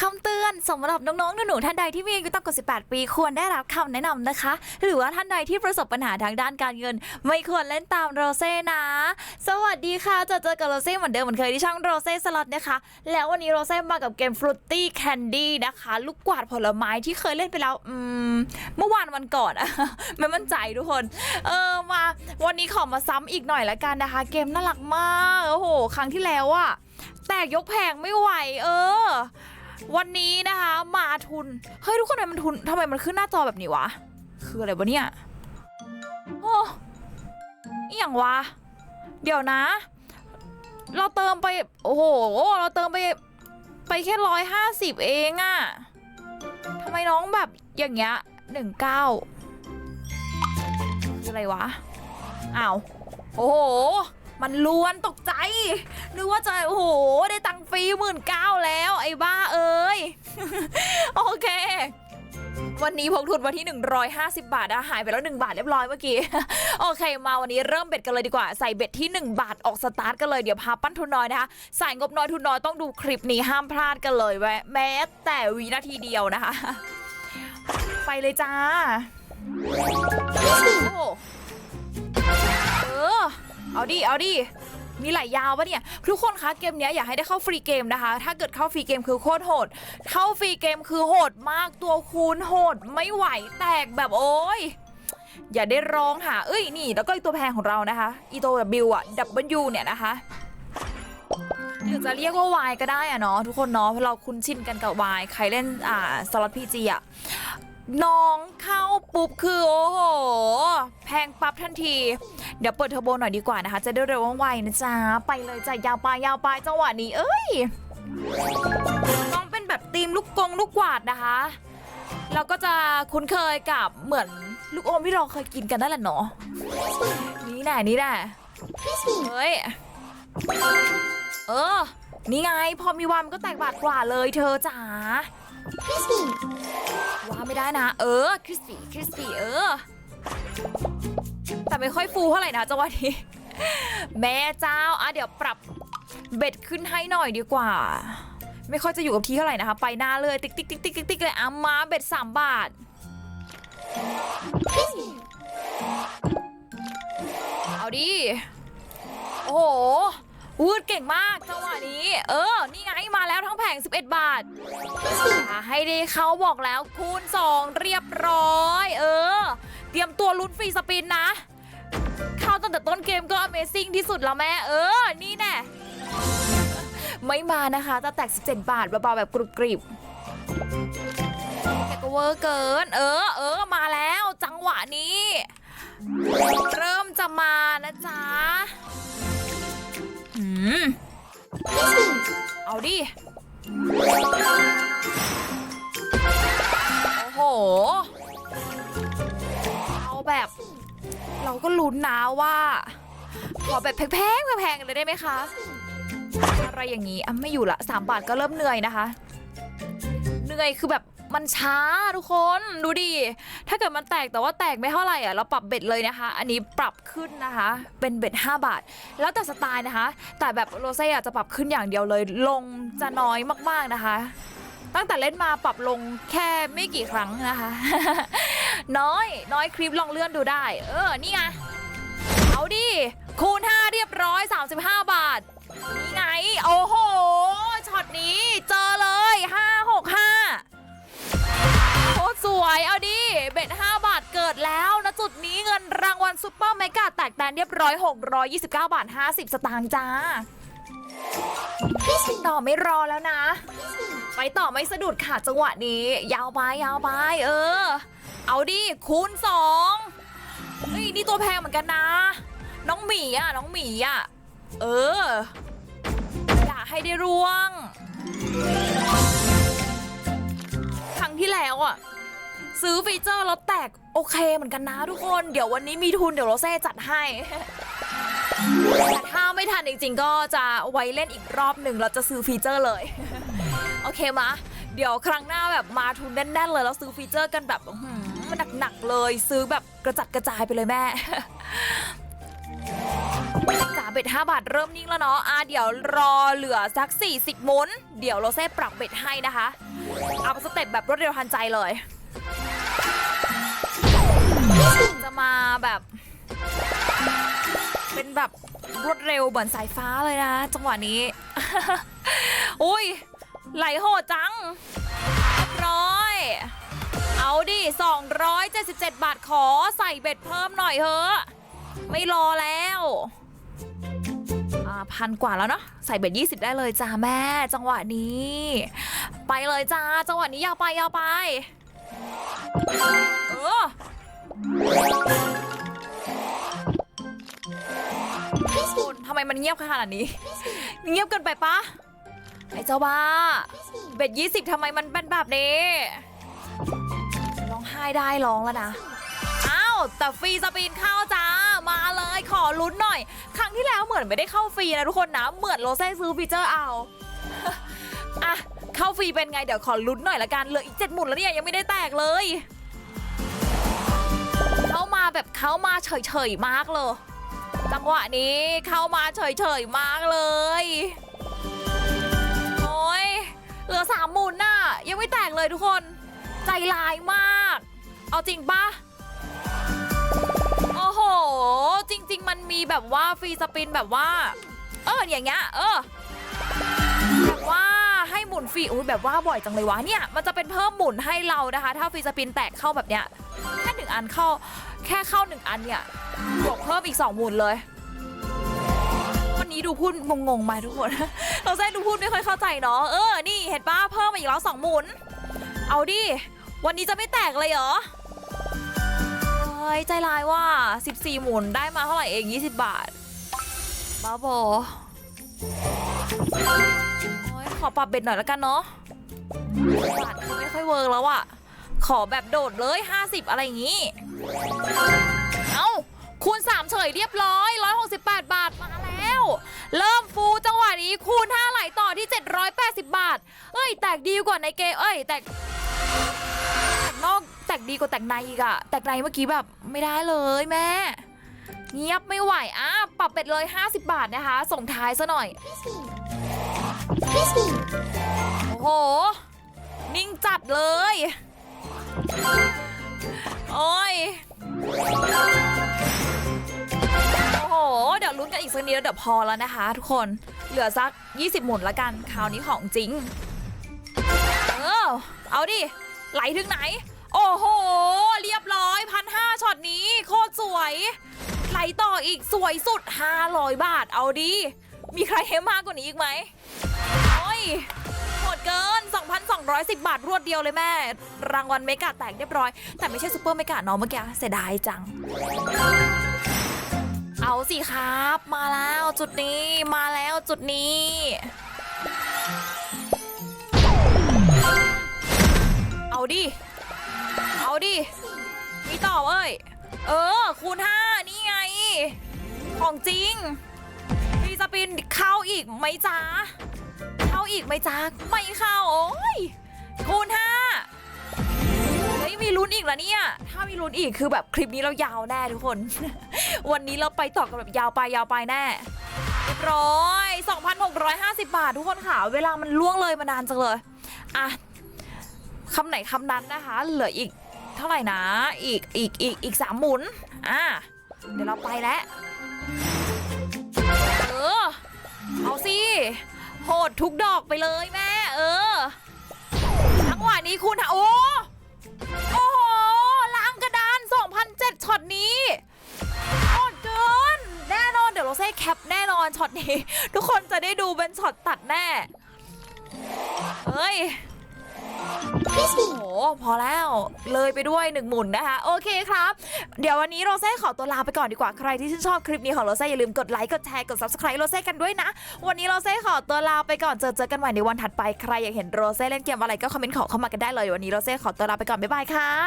คำเตือนสำหรับน้องๆหนูๆท่านใดที่มีอายุต่ำกว่า 18 ปี ควรได้รับคำแนะนำนะคะ หรือว่าท่านใดที่ประสบปัญหาทางด้านการเงิน ไม่ควรเล่นตามโรเซ่นะ สวัสดีค่ะเจะเจอกับโรเซ่เหมือนเดิมเหมือนเคยที่ช่องโรเซ่สล็อตนะคะ แล้ววันนี้โรเซ่มากับเกมฟรุตตี้แคนดี้นะคะ ลูกกวาดผลไม้ที่เคยเล่นไปแล้วอืมเมื่อวานวันก่อนอะไม่มั่นใจทุกคน เออมาวันนี้ขอมาซ้ำอีกหน่อยละกันนะคะ เกมน่ารักมากโอ้โห ครั้งที่แล้วอะแตกยกแผงไม่ไหว เออ วันนี้นะคะมาทุน เฮ้ยทุกคนทำไมมันทุนทำไมมันขึ้นหน้าจอแบบนี้วะ คืออะไรวะเนี่ย โอ้อหย่างวะ เดี๋ยวนะ เราเติมไป โอ้โห เราเติมไป ไปแค่ร้อยห้าสิบเองอะทำไมน้องแบบอย่างเงี้ยหนึ่งเก้าคืออะไรวะ อ้าว โอ้โห มันล้วนตกใจ นึกว่าจะโอ้โห ได้ตังค์ฟรีหมื่นเก้าแล้ว ไอ้บ้าเอ้ย โอเค วันนี้พกทุนมาที่ 150 บาทนะหายไปแล้ว 1 บาทเรียบร้อยเมื่อกี้ โอเค มาวันนี้เริ่มเบ็ดกันเลยดีกว่า ใส่เบ็ดที่ 1 บาทออกสตาร์ทกันเลย เดี๋ยวพาปั้นทุนน้อยนะคะใส่งบน้อยทุนน้อยต้องดูคลิปนี้ห้ามพลาดกันเลยแม้แม้แต่วินาทีเดียวนะคะ ไปเลยจ้าโอ้ เอาดิ เอาดิ มีหลยยาวปะเนี่ย ทุกคนคะเกมเนี้ยอยากให้ได้เข้าฟรีเกมนะคะ ถ้าเกิดเข้าฟรีเกมคือโคตรโหด เข้าฟรีเกมคือโหดมากตัวคูณโหดไม่ไหวแตกแบบโอ้ยอย่าได้ร้องหาเอ้ยนี่แล้วก็อีตัวแพงของเรานะคะ อีตัวบิวอะดับเบิลยูเนี่ยนะคะหรือจะเรียกว่าวายก็ได้อะเนาะทุกคนเนาะเพราะเราคุ้นชินกันกับวายใครเล่นอ่าสล็อตพีจีอะ น้องเข้าปุ๊บคือโอ้โห แพงปั๊บทันที เดี๋ยวเปิดเทอร์โบหน่อยดีกว่านะคะ จะได้เร็วว่องไวนะจ๊ะ ไปเลยจ้ะยาวไปยาวไปจังหวะนี้เอ้ยน้องเป็นแบบทีมลูกกงลูกกวาดนะคะ เราก็จะคุ้นเคยกับเหมือนลูกอมที่เราเคยกินกันนั่นแหละเนาะนี่แน่นี่แน่เฮ้ย เออ นี่ไง พอมีวามนก็แตกบาทกว่าเลยเธอจ๋า ว่าไม่ได้นะ เออคริสปี้คริสปี้เออ แต่ไม่ค่อยฟูเท่าไหร่นะจังหวะนี้ แม่เจ้าอะเดี๋ยวปรับเบ็ดขึ้นให้หน่อยดีกว่า ไม่ค่อยจะอยู่กับที่เท่าไหร่นะคะ ไปหน้าเลยติ๊กติ๊กติ๊กติ๊กติ๊กติ๊กเลยอะมาเบ็ดสามบาทเอาดิ โอ้โห วืดเก่งมากจังหวะนี้ เออ นี่ไงมาแล้วทั้งแผง 11 บาทาให้ได้เขาบอกแล้วคูณ 2 เรียบร้อย เออ เตรียมตัวลุ้นฟรีสปินนะ เข้าตั้งแต่ต้นเกมก็ Amazing ที่สุดแล้วแม่ เออ นี่แน่ไม่มานะคะจะแตก 17 บาทเบาๆแบบกรุบกริบแต่ก็เวอร์เกิน เออ เออ มาแล้วจังหวะนี้ เริ่มจะมานะ มเอาดิ โอ้โห เอาแบบ เราก็ลุ้นนะว่า ขอแบบแพงๆแพงๆเลยได้ไหมคะ อะไรอย่างนี้อะไม่อยู่ละสามบาทก็เริ่มเหนื่อยนะคะ เหนื่อยคือแบบ มันช้าทุกคนดูดิ ถ้าเกิดมันแตกแต่ว่าแตกไม่เท่าไหร่อะเราปรับเบ็ดเลยนะคะ อันนี้ปรับขึ้นนะคะ เป็นเบ็ด 5 บาท แล้วแต่สไตล์นะคะ แต่แบบโรเซ่อะจะปรับขึ้นอย่างเดียวเลย ลงจะน้อยมากๆนะคะ ตั้งแต่เล่นมาปรับลงแค่ไม่กี่ครั้งนะคะ น้อยน้อยคลิปลองเลื่อนดูได้ เออนี่ไงเอาดิคูณ 5 เรียบร้อย 35 บาทนี่ไงโอ้โห วยเอาดิเบ็ด5บาทเกิดแล้วนะจุดนี้เงินรางวัลซุปเปอร์เมกาแตกแตนเรียบร้อย 629 บาท 50 สตางค์จ้าต่อไม่รอแล้วนะ ไปต่อไม่สะดุดค่ะจังหวะนี้ ยาวไปยาวไปเออ เอาดิคูณสองเฮ้ยนี่ตัวแพงเหมือนกันนะ น้องหมีอะน้องหมีอะเออ อย่าให้ได้ร่วง ซื้อฟีเจอร์แล้วแตกโอเคเหมือนกันนะทุกคน เดี๋ยววันนี้มีทุนเดี๋ยวโรเซ่จัดให้แต่ถ้าไม่ทันจริงๆ ก็จะไว้เล่นอีกรอบหนึ่งเราจะซื้อฟีเจอร์เลย โอเคมะ เดี๋ยวครั้งหน้าแบบมาทุนแน่นๆเลยแล้วซื้อฟีเจอร์กันแบบมันหนักๆเลย ซื้อแบบกระจัดกระจายไปเลยแม่จ่าเบ็ด5บาทเริ่มนิ่งแล้วเนาะอะเดี๋ยวรอเหลือสัก 40มุนเดี๋ยวโรเซ่ปรับเบ็ดให้นะคะ เอาสเต็ปแบบรวดเร็วทันใจเลย แบบ เป็นแบบรวดเร็วเหมือนสายฟ้าเลยนะ จังหวะนี้ อุ้ย ไหลโหดจังเรียบร้อย เอาดิ 277 บาทขอใส่เบ็ดเพิ่มหน่อยเถอะไม่รอแล้วพันกว่าแล้วเนาะใส่เบ็ด20 ได้เลยจ้าแม่ จังหวะนี้ ไปเลยจ้า จังหวะนี้ยาวไปยาวไป เออ ทำไมมันเงียบขนาดนี้ เงียบเกินไปปะไอ้เจ้าบ้า เบ็ดยี่สิบทำไมมันเป็นแบบนี้ร้องไห้ได้ร้องแล้วนะอ้าวแต่ฟรีสปินเข้าจ้า มาเลยขอลุ้นหน่อย ครั้งที่แล้วเหมือนไม่ได้เข้าฟรีนะทุกคนนะ เหมือนโรเซ่ซื้อฟีเจอร์เอาอะเข้าฟรีเป็นไงเดี๋ยวขอลุ้นหน่อยละกันเหลืออีกเจ็ดหมุนแล้วเนี่ยยังไม่ได้แตกเลย เข้ามาแบบเข้ามาเฉยๆมากเลย จังหวะนี้เข้ามาเฉยๆมากเลย โอ้ยเหลือสามหมุนน่ะ ยังไม่แตกเลยทุกคน ใจร้ายมาก เอาจริงปะโอ้โห จริง ๆ มันมีแบบว่าฟรีสปินแบบว่า เอออย่างเงี้ยเออแบบว่าให้หมุนฟรีอุ้ยแบบว่าบ่อยจังเลยวะเนี่ย มันจะเป็นเพิ่มหมุนให้เรานะคะ ถ้าฟรีสปินแตกเข้าแบบเนี้ยแค่หนึ่งอันเข้า แค่เข้าหนึ่งอันเนี่ยบวกเพิ่มอีก2หมุนเลย วันนี้ดูพูดงงๆมาทุกคน เราแซ่ดูพูดไม่ค่อยเข้าใจเนาะเออนี่เห็นป้าเพิ่มมาอีกแล้วสองหมุน เอาดิ วันนี้จะไม่แตกเลยเหรอเฮ้ยใจร้ายว่า 14 หมุนได้มาเท่าไหร่เอง 20 บาทบ้าบอขอปรับเบ็ดหน่อยแล้วกันเนาะบาทคือไม่ค่อยเวิร์กแล้วอะขอแบบโดดเลย 50 อะไรอย่างงี้ เอ้าคูณ 3 เฉยเรียบร้อย 168 บาทมาแล้ว เริ่มฟูจังหวะนี้คูณ 5 ไหลต่อที่ 780 บาท เอ้ย แตกดีกว่าในเกมเอ้ย แตกแตกนอกแตกดีกว่าแตกในอีกอะแตกในเมื่อกี้แบบไม่ได้เลยแม่ เงียบไม่ไหวอะปรับเป็ดเลย 50 บาทนะคะ ส่งท้ายซะหน่อย โอ้โห นิ่งจัดเลยโอ้ย โอ้โห เดี๋ยวลุ้นกันอีกสักนิดแล้วเดี๋ยวพอแล้วนะคะ ทุกคน เหลือสัก 20 หมุนละกันคราวนี้ของจริง เออ เอาดิ ไหลถึงไหน โอ้โห เรียบร้อยพันห้าช็อตนี้ โคตรสวย ไหลต่ออีกสวยสุด 500 บาท เอาดิ มีใครให้มากกว่านี้อีกไหมโอ้ย 2,210 บาทรวดเดียวเลยแม่ รางวัลเมกาแตกเรียบร้อย แต่ไม่ใช่ซูเปอร์เมกาเนาะเมื่อกี้เสียดายจัง เอาสิครับ มาแล้วจุดนี้มาแล้วจุดนี้เอาดิ เอาดิ มีต่อเว้ย เออ คูณ5นี่ไง ของจริง พี่สปินเข้าอีกไหมจ๊ะเข้า อีกไหมจ๊ะไม่เข้าโอ้ยคูณ5เฮ้ยมีลุ้นอีกแล้วเนี่ย ถ้ามีลุ้นอีกคือแบบคลิปนี้เรายาวแน่ทุกคน วันนี้เราไปต่อกันแบบยาวไปยาวไปแน่เรียบร้อย2,650 บาททุกคนค่ะ เวลามันล่วงเลยมานานจังเลยอะคำไหนคำนั้นนะคะ เหลืออีกเท่าไหร่นะ อีกอีกอีกอีกสามหมุนอะเดี๋ยวเราไปแล้ว เออ เอาสิ โหดทุกดอกไปเลยแม่ เออจังหวะนี้คุณฮะโอ้โอ้โหล้างกระดาน 2,007ช็อตนี้โหดเกิน แน่นอน เดี๋ยวเราใช้แคปแน่นอนช็อตนี้ ทุกคนจะได้ดูเป็นช็อตตัดแน่ เฮ้ย พอแล้ว เลยไปด้วยหนึ่งหมุนนะคะ โอเคครับ เดี๋ยววันนี้โรเซ่ขอตัวลาไปก่อนดีกว่าใครที่ชื่นชอบคลิปนี้ของโรเซ่อย่าลืมกดไลค์กดแชร์กด subscribe โรเซ่กันด้วยนะ วันนี้โรเซ่ขอตัวลาไปก่อนเจอเจอกันใหม่ในวันถัดไปใครอยากเห็นโรเซ่เล่นเกมอะไรก็คอมเมนต์ขอเข้ามากันได้เลยวันนี้โรเซ่ขอตัวลาไปก่อนบ๊ายบายค่ะ